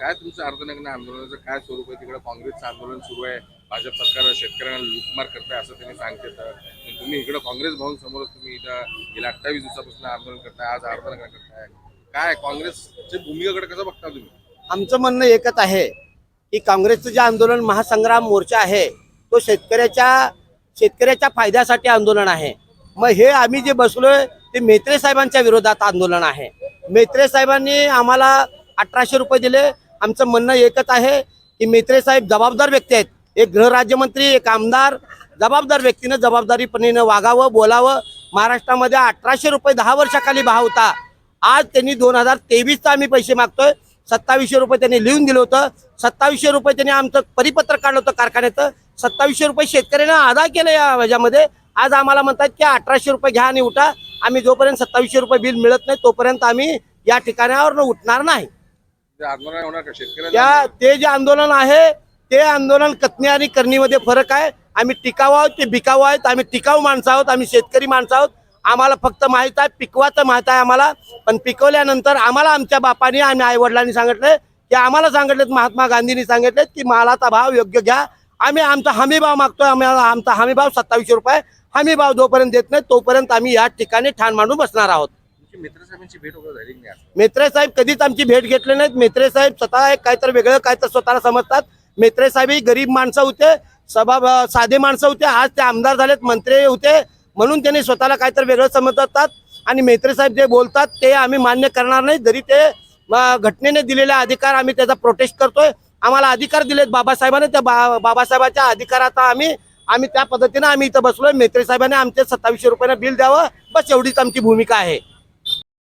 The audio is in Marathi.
काय तुमचं अर्धनग्न आंदोलनाचं काय स्वरूप आहे? तिकडे काँग्रेसचं आंदोलन सुरू आहे. भाजप सरकार शेतकऱ्यांना लूटमार करताय असं त्यांनी सांगते तर तुम्ही इकडे काँग्रेस भवन समोर तुम्ही इथं गेल्या अठ्ठावीस दिवसापासून आंदोलन करताय आज अर्धनग्न करताय. काय काँग्रेसच्या भूमिकेकडे कसं बघता तुम्ही? आमचं म्हणणं एकच आहे की काँग्रेसचं जे आंदोलन महासंग्राम मोर्चा आहे तो शेतकऱ्याच्या शेतकऱ्याच्या फायद्यासाठी आंदोलन आहे. मग हे आम्ही जे बसलोय ते मेत्रे साहेबांच्या विरोधात आंदोलन आहे. मेत्रे साहेबांनी आम्हाला अठराशे रुपये दिले आमचं म्हणणं एकच आहे की मेत्रे साहेब जबाबदार व्यक्ती आहेत. एक गृहराज्यमंत्री एक आमदार जबाबदार व्यक्तीनं जबाबदारीपणेनं वागावं बोलावं. महाराष्ट्रामध्ये अठराशे रुपये दहा वर्षाखाली भाव होता. आज त्यांनी दोन हजार तेवीसचा आम्ही पैसे मागतोय. सत्तावीसशे रुपये त्यांनी लिहून दिलं होतं. सत्तावीसशे रुपये त्यांनी आमचं परिपत्र काढलं होतं कारखान्याचं. सत्तावीसशे रुपये शेतकऱ्यांना अदा केलं या ह्याच्यामध्ये आज आम्हाला म्हणतात की अठराशे रुपये घ्या आणि उठा. आम्ही जोपर्यंत सत्तावीसशे रुपये बिल मिळत नाही तोपर्यंत आम्ही या ठिकाणावर उठणार नाही. त्या ते जे आंदोलन आहे ते आंदोलन कथनी आणि करणीमध्ये फरक आहे. आम्ही टिकाऊ आहोत ते बिकाऊ आहेत. आम्ही टिकाऊ माणसं आहोत आम्ही शेतकरी माणसं आहोत. आम्हाला फक्त माहीत आहे पिकवाचं माहीत आहे आम्हाला. पण पिकवल्यानंतर आम्हाला आमच्या बापाने आणि आई वडिलांनी सांगितलं की आम्हाला सांगितलेत महात्मा गांधींनी सांगितलेत की मालाचा भाव योग्य घ्या. आम्ही आमचा हमी भाव मागतोय आम्हाला आमचा हमी भाव सत्तावीसशे रुपये हमी भाव जोपर्यंत देत नाही तोपर्यंत आम्ही या ठिकाणी ठाण मांडून बसणार आहोत. तुमची भेट वगैरे झाली नाही आज? मेत्रे साहेब कधीच आमची भेट घेतली नाहीत. मेत्रे साहेब स्वतः एक काहीतरी वेगळं काहीतरी स्वतःला समजतात. मेत्रे साहेब ही गरीब माणसं होते सभा साधे माणसं होते. आज ते आमदार झालेत मंत्री होते. म्हणून त्यांनी स्वतःला काहीतरी वेगळं समजतात. आणि मेत्रे साहेब जे बोलतात ते आम्ही मान्य करणार नाही. जरी ते अं, घटनेने दिलेले अधिकार आम्ही त्याचा प्रोटेस्ट करतोय. आम्हाला अधिकार दिलेत बाबासाहेबांनी. त्या बा बाबासाहेबाच्या अधिकाराचा आम्ही आम्ही त्या पद्धतीने आम्ही इथं बसलोय. मेत्रे साहेबांनी आमचे सत्तावीसशे रुपयानं बिल द्यावं. बस एवढीच आमची भूमिका आहे.